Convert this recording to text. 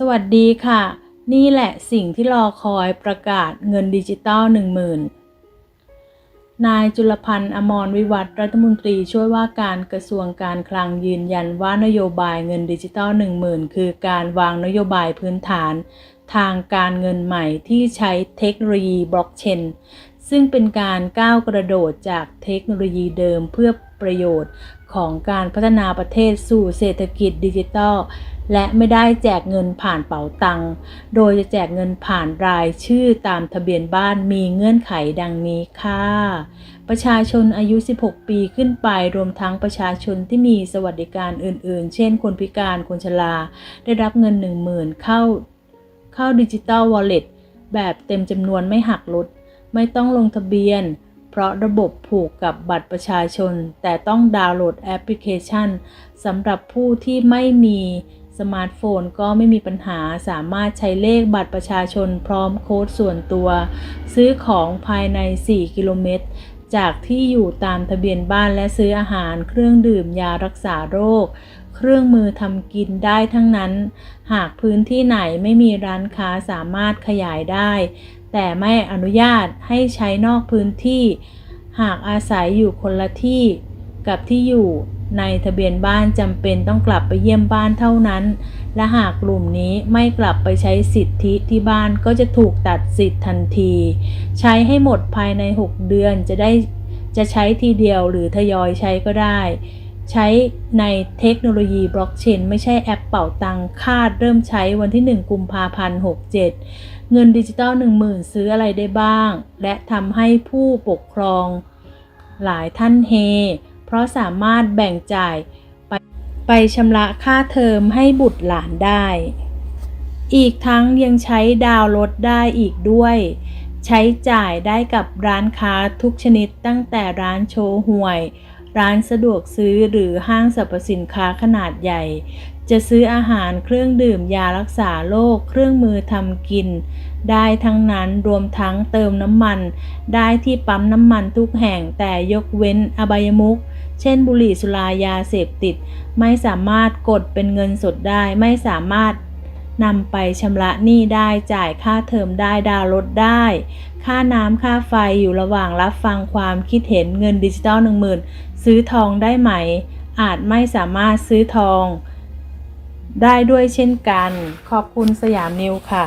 สวัสดีค่ะ นี่แหละสิ่งที่รอคอยประกาศเงินดิจิตอล10,000 นายจุลพันธ์อมรวิวัฒน์รัฐมนตรีช่วยว่าการกระทรวงการคลังยืนยันว่านโยบายเงินดิจิตอล10,000 คือการวางนโยบายพื้นฐาน ทางการเงินใหม่ที่ใช้เทคโนโลยีบล็อกเชนซึ่งเป็นการก้าวกระโดดจากเทคโนโลยีเดิมเพื่อ ประโยชน์ของการพัฒนาประเทศสู่เศรษฐกิจดิจิทัล และไม่ได้แจกเงินผ่านเป๋าตัง โดยจะแจกเงินผ่านรายชื่อตามทะเบียนบ้านมีเงื่อนไขดังนี้ค่ะ ประชาชนอายุ 16 ปีขึ้นไปรวมทั้งประชาชนที่มีสวัสดิการอื่นๆ เช่น คนพิการ คนชรา ได้รับเงิน 10,000 เข้าเข้าดิจิตอลวอลเล็ตแบบเต็มจำนวนไม่หักลด ไม่ต้องลงทะเบียน เพราะระบบผูกกับบัตรประชาชน แต่ต้องดาวน์โหลดแอปพลิเคชันสำหรับผู้ที่ไม่มีสมาร์ทโฟนก็ไม่มีปัญหาสามารถใช้เลขบัตรประชาชนพร้อมโค้ดส่วนตัว ซื้อของภายใน 4 กิโลเมตร จากที่อยู่ตามทะเบียนบ้านและซื้ออาหาร เครื่องดื่มยารักษาโรค เครื่องมือทำกินได้ทั้งนั้น หากพื้นที่ไหนไม่มีร้านค้าสามารถขยายได้ แต่ไม่อนุญาตให้ใช้นอกพื้นที่ หากอาศัยอยู่คนละที่กับที่อยู่ ในทะเบียนบ้านจำเป็นต้องกลับไปเยี่ยมบ้านเท่านั้น และหากกลุ่มนี้ไม่กลับไปใช้สิทธิที่บ้านก็จะถูกตัดสิทธิ์ทันที ใช้ให้หมดภายใน 6 เดือนจะได้จะใช้ทีเดียวหรือทยอยใช้ก็ได้ ใช้ในเทคโนโลยีบล็อกเชนไม่ใช่แอปเป่าตังคาดเริ่มใช้วันที่ 1 กุมภาพันธ์67 เงินดิจิตอล10,000 ซื้ออะไรได้บ้าง และทำให้ผู้ปกครองหลายท่านเฮ เพราะสามารถแบ่งจ่ายไปไปชำระค่าเทอมให้บุตรหลานได้ อีกทั้งยังใช้ดาวรถได้อีกด้วย ใช้จ่ายได้กับร้านค้าทุกชนิดตั้งแต่ร้านโชห่วย ร้านสะดวกซื้อหรือห้างสรรพสินค้าขนาดใหญ่ จะซื้ออาหารเครื่องดื่มยารักษาโรคเครื่องมือทำกิน ได้ทั้งนั้นรวมทั้งเติมน้ำมัน ได้ที่ปั๊มน้ำมันทุกแห่งแต่ยกเว้นอบายมุขเช่นบุหรี่สุรายาเสพติด ไม่สามารถกดเป็นเงินสดได้ไม่สามารถ นำไปชำระหนี้ได้จ่ายค่าเทอมได้ดาวน์รถได้ ค่าน้ำค่าไฟอยู่ระหว่างรับฟังความคิดเห็นเงินดิจิตอลหนึ่งหมื่นซื้อทองได้ไหม อาจไม่สามารถซื้อทอง ได้ด้วยเช่นกัน ขอบคุณสยามนิวค่ะ